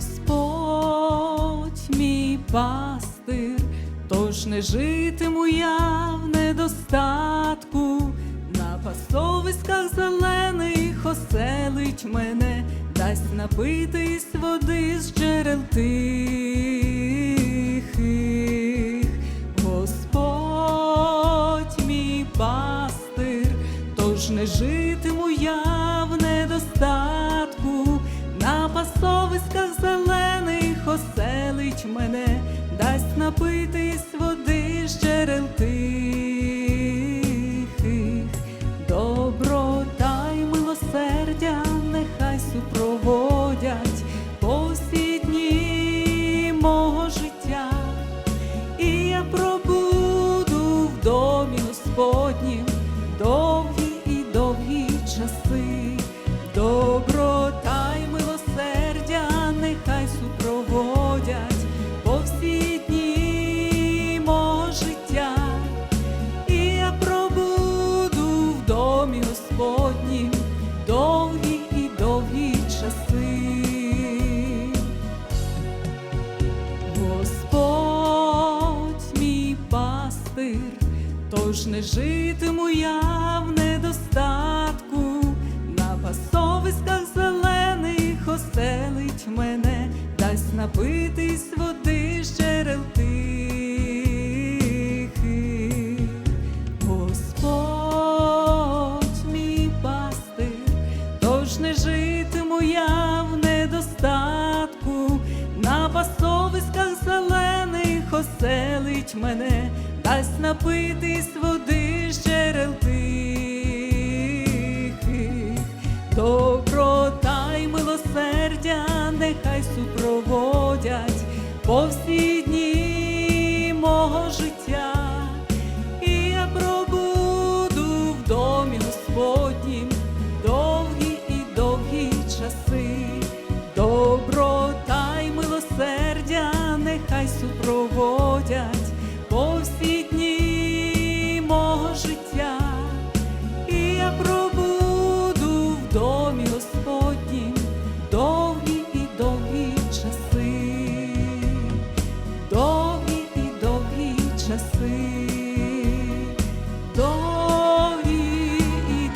Господь мій пастир, тож не житиму я в недостатку, на пасовиськах зелених оселить мене, дасть напитись води з джерел тихих. Господь мій пастир, тож не житиму зелених оселить мене, дасть напитись води з джерел тихих. Доброта й милосердя нехай супроводять по всі дні мого життя. І я пробуду в домі Господнім довгі і довгі часи, нехай супроводять по всі дні життя, я пробуду в домі Господнім довгі і довгі часи. Господь мій пастир, тож не житиму я в недостатку, напитись води з тихих. Господь мій пасти, тож не житиму я в недостатку, на пасовисках зелених оселить мене, дасть напитись води з джерел тихих. Доброта й милосердя нехай супро ходять по всі дні мого життя, і я пробуду в домі Господнім довгі і довгі часи, доброта й милосердя нехай супроводять. часи. Довгі і